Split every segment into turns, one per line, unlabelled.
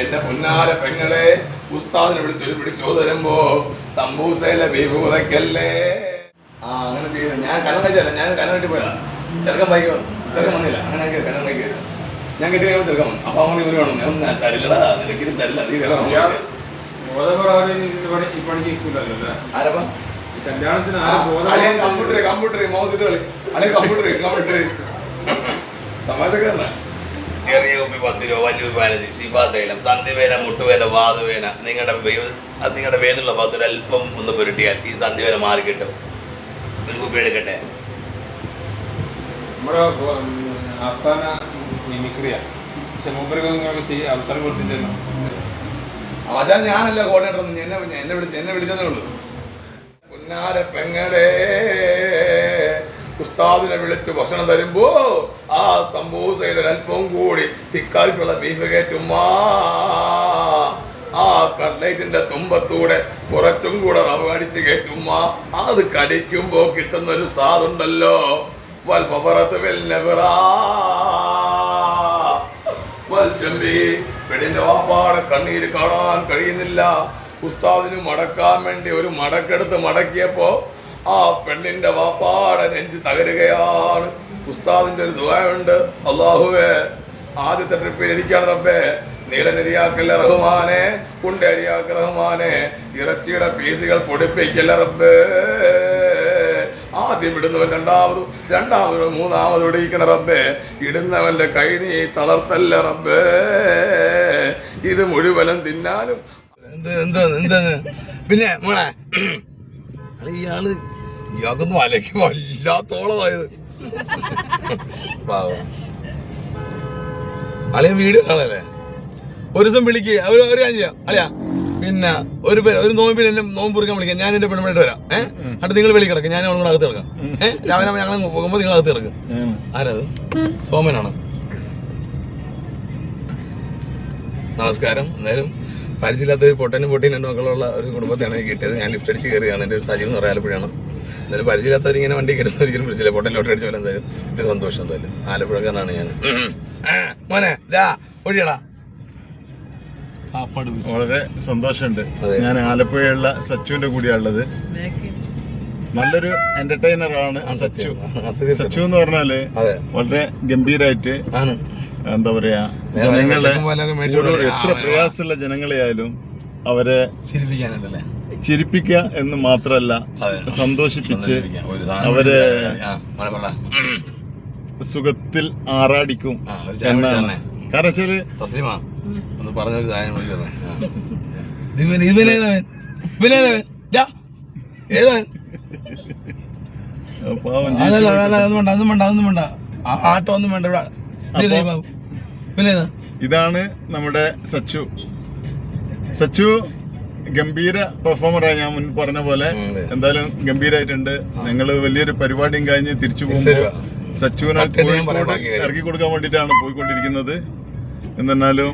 എന്റെ പൊന്നാര പെങ്ങളെ ഉസ്താദിനെ വിളിച്ചൊരു പിടിച്ചോ തരുമ്പോ സമ്പൂസയിലെ ബീഭൂതക്കല്ലേ ആ അങ്ങനെ ചെയ്തു. ഞാൻ കനം കഴിച്ചല്ല ഞാൻ കനം കെട്ടി പോയതാ. ചെറുക്കൻ ബൈക്ക് ചെറുക്കൻ വന്നില്ല. അങ്ങനെ കനം കഴിക്കുക ഞാൻ കെട്ടി കഴിയുമ്പോൾ ചെറുക്കൻ വന്നു. അപ്പൊ അവൻ ഇവർ വേണം. ഞാൻ തരില്ലടാ. നിനക്ക് ഇത് തരില്ല. നീ ആരപ്പാ?
കല്യാണത്തിന്
കമ്പ്യൂട്ടർ കമ്പ്യൂട്ടർ മൗസ് ഇട്ട് കളി. അല്ലെങ്കിൽ കമ്പ്യൂട്ടർ കമ്പ്യൂട്ടർ തമാശക്കാരനാ
ചെറിയ കുപ്പി പത്ത് രൂപ വലിയ കുപ്പി പതിനഞ്ച് ശിഫാ തൈലം സന്ധിവേന മുട്ടുവേന വാതുവേന നിങ്ങളുടെ വേ- അത് നിങ്ങളുടെ വേദനുള്ള ഭാഗത്ത് അല്പം ഒന്ന് പുരട്ടിയാൽ ഈ സന്ധിവേന മാറി കിട്ടും. ഒരു കുപ്പി എടുക്കട്ടെ?
നമ്മുടെ ബോ- ഉം, ആസ്ഥാന മിമിക്രിയാ. പക്ഷെ മൂപ്പരൊക്കെ നിങ്ങൾക്ക് ചെയ്യാൻ അവസരം കൊടുത്തില്ലല്ലോ
ആചാരം ഞാനല്ല എന്നെ എന്നെ എന്നെ വിളിച്ചതേ ഉള്ളൂ. പുന്നാര പെങ്ങളെ. ഉസ്താദിനെ വിളിച്ച് ഭക്ഷണം തരുമ്പോ ആ സമൂസയുടെ അല്പം കൂടി തിക്കായിട്ടുള്ള ബീഫ് കയറ്റുമ്മാ ആ കട്ട്ലൈറ്റിന്റെ തുമ്പത്തൂടെ കുറച്ചും കൂടെ റവ അടിച്ച് കയറ്റുമ്മാ അത് കടിക്കുമ്പോ കിട്ടുന്ന ഒരു സാധുണ്ടല്ലോ വൽപറത്ത് വെല്ലവറാ പെണ്ണിന്റെ വാപ്പാടെ കണ്ണീര് കാണാൻ കഴിയുന്നില്ല. ഉസ്താദിന് മടക്കാൻ വേണ്ടി ഒരു മടക്കെടുത്ത് മടക്കിയപ്പോ ആ പെണ്ണിന്റെ വാപ്പാടെ നെഞ്ച് തകരുകയാണ്. ഉസ്താദിന്റെ ഒരു ദുബായുണ്ട് അള്ളാഹുവേ ആദ്യത്തെ ട്രിപ്പിൽ ഇരിക്കണം റബ്ബേ. നീളനരിയാക്കല്ല റഹ്മാനെ കുണ്ടരിയാക്ക റഹ്മാനെ ഇറച്ചിയുടെ പീസുകൾ പൊടിപ്പിക്കല്ല റബ്ബേ. ആദ്യം ഇടുന്നവൻ രണ്ടാമത് രണ്ടാമത് മൂന്നാമത് ഇടിയിക്കണ റബ്ബേ. ഇടുന്നവന്റെ കൈ നീ തളർത്തല്ല റബ്ബേ. ഇത് മുഴുവനും തിന്നാനും. എന്ത് എന്താ എന്താ? പിന്നെ മോളെ ഇയാൾ ഇയാൾക്കൊന്ന് മലയ്ക്ക് വല്ലാത്തോളമായത്. അളിയ വീഡിയോ കാണല്ലേ ഒരു ദിവസം വിളിക്ക്. അവർ ഒരു കാര്യം ചെയ്യാം. അളിയാ പിന്നെ ഒരു പേര് ഒരു നോമ്പിൽ എന്നെ നോമ്പ് കുറിക്കാൻ വിളിക്കാം. ഞാൻ എന്റെ പെണ്ണുമായിട്ട് വരാം. ഏഹ് എന്നിട്ട് നിങ്ങൾ വെളി കിടക്കും. ഞാൻ അവളും കൂടെ അകത്ത് കിടക്കാം. ഏഹ് രാവിലെ ഞങ്ങൾ പോകുമ്പോൾ നിങ്ങൾ അകത്ത് കിടക്കും. ആരത്? സോമനാണ്? നമസ്കാരം. എന്തായാലും പരിചയമില്ലാത്ത ഒരു പൊട്ടനും പൊട്ടിയും രണ്ടു മക്കളുള്ള ഒരു കുടുംബത്തെയാണ് എനിക്ക് കിട്ടിയത്. ഞാൻ ലിഫ്റ്റ് അടിച്ച് കയറിയാണ് എന്റെ ഒരു സജീവ് എന്ന് പറയാൻ ആലപ്പുഴയാണ് എന്തായാലും പരിചയമില്ലാത്തവർ ഇങ്ങനെ വണ്ടി കയറുന്ന ഒരിക്കലും പിടിച്ചില്ല. പൊട്ടൻ ലോട്ടറി അടിച്ച് പോലെ എന്തായാലും ഇത്തിരി സന്തോഷം എന്തായാലും. ആലപ്പുഴക്കാരനാണ് ഞാൻ. ആ, മോനെ ദാ ഒഴിയടാ
വളരെ സന്തോഷമുണ്ട്. ഞാൻ ആലപ്പുഴയുള്ള സച്ചുവിന്റെ കൂടിയാണുള്ളത്. നല്ലൊരു എന്റർടൈനർ ആണ്
ആ,
സച്ചു. സച്ചു എന്ന് പറഞ്ഞാൽ
അതെ.
വളരെ ഗംഭീരായിട്ട്
ആണ്.
എന്താ പറയാ ജനങ്ങളെ. എത്ര പ്രയാസമുള്ള ജനങ്ങളെയായാലും അവരെ
ചിരിപ്പിക്കാനുണ്ടല്ലേ?
ചിരിപ്പിക്കുക എന്ന് മാത്രല്ല സന്തോഷിപ്പിച്ച്. അവരെ സുഖത്തിൽ ആറാടിക്കും
ആ, ഒരു ചായ
എന്നാണ്. കാരണം
വെച്ചാൽ ഒന്ന് പറഞ്ഞൊരു
പാവം
അതൊന്നും വേണ്ട അതൊന്നും വേണ്ട ഒന്നും വേണ്ട. ആട്ടം ഒന്നും വേണ്ട ഇവിടെ.
ഇതാണ് നമ്മുടെ സച്ചു. സച്ചു ഗംഭീര പെർഫോമറാണ് ഞാൻ മുൻ പറഞ്ഞ പോലെ. എന്തായാലും ഗംഭീരായിട്ടുണ്ട്. ഞങ്ങൾ വലിയൊരു പരിപാടിയും കഴിഞ്ഞ് തിരിച്ചു പോകുമ്പോൾ
സച്ചുവിനായിട്ട്
സച്ചുവിനെ. ഇറക്കി കൊടുക്കാൻ വേണ്ടിയിട്ടാണ് പോയിക്കൊണ്ടിരിക്കുന്നത്. എന്നാലും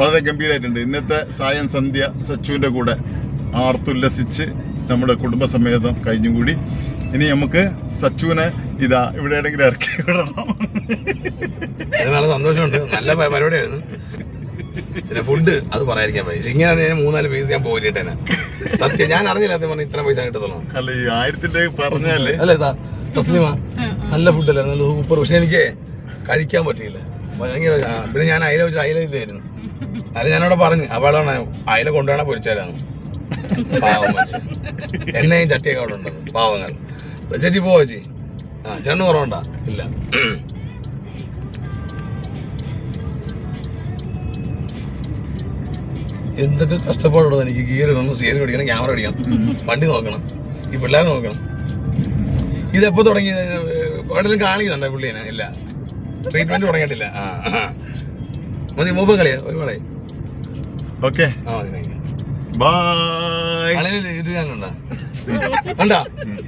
വളരെ ഗംഭീരായിട്ടുണ്ട്. ഇന്നത്തെ സായം സന്ധ്യ സച്ചുവിന്റെ കൂടെ. ആർത്തുല്ലസിച്ച് നമ്മുടെ കുടുംബസമേതം കഴിഞ്ഞും കൂടി ഇനി നമുക്ക് സച്ചുവിനെ ഇതാ ഇവിടെ എവിടെയെങ്കിലും ഇറക്കി വിടണം.
നല്ല സന്തോഷമുണ്ട്. നല്ല പരിപാടിയായിരുന്നു. പിന്നെ ഫുഡ് അത് പറയാതിരിക്കാൻ പറ്റും ഇങ്ങനെ ഞാൻ മൂന്നാൽ പീസ് ഞാൻ പോയിട്ടേനെ സത്യം ഞാൻ അറിഞ്ഞില്ല അത് പറഞ്ഞാൽ ഇത്ര പൈസ കിട്ടത്തുള്ളൂ.
അല്ല ഈ ആയിരത്തിന്റെ പറഞ്ഞാലേ
അല്ലേ തസ്ലിമ നല്ല ഫുഡല്ലേ നല്ല സൂപ്പർ പക്ഷെ എനിക്ക് കഴിക്കാൻ പറ്റിയില്ല. ഭയങ്കര പിന്നെ ഞാൻ അയില വെച്ച് അയില ഇതായിരുന്നു. അത് ഞാനവിടെ പറഞ്ഞു അപ്പാടാണ് അയില കൊണ്ടുപോകണ പൊരിച്ചാലാണ് പാവം മനുഷ്യൻ എണ്ണയും ചട്ടിയൊക്കെ അവിടെ ഉണ്ടെന്ന്. പാവങ്ങൾ. ചേച്ചി പോവാ ചേച്ചി? ആ ചേട്ടന് കുറവുണ്ട? ഇല്ല. എന്തൊക്കെ കഷ്ടപ്പാടുള്ളത് എനിക്ക് ഗിയർ ഇടണം സിയർ പിടിക്കണം ക്യാമറ പിടിക്കണം. വണ്ടി നോക്കണം. ഈ പിള്ളേരെ നോക്കണം. ഇതെപ്പോ തുടങ്ങി? എവിടെയും കാണിക്കുന്നുണ്ടോ പുള്ളിനെ? ഇല്ല. ട്രീറ്റ്മെന്റ് തുടങ്ങിയിട്ടില്ല. ആ. മതി മൂപ്പം കളിയാ. ഒരുപാടായി.
ഓക്കെ
ആ മതി താങ്ക്.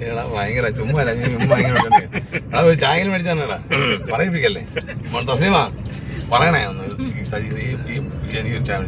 എടാ ഭയങ്കര ചുമ്മാ അല്ല, നീ ചുമ്മാ ഇങ്ങനെ വിളിച്ചോണ്ട്. എടാ ഒരു ചായ മേടിച്ചാടാ പറയിപ്പിക്കല്ലേ? തസീമ പറയണേ ഒന്ന്. ഈ ഈ- ചായ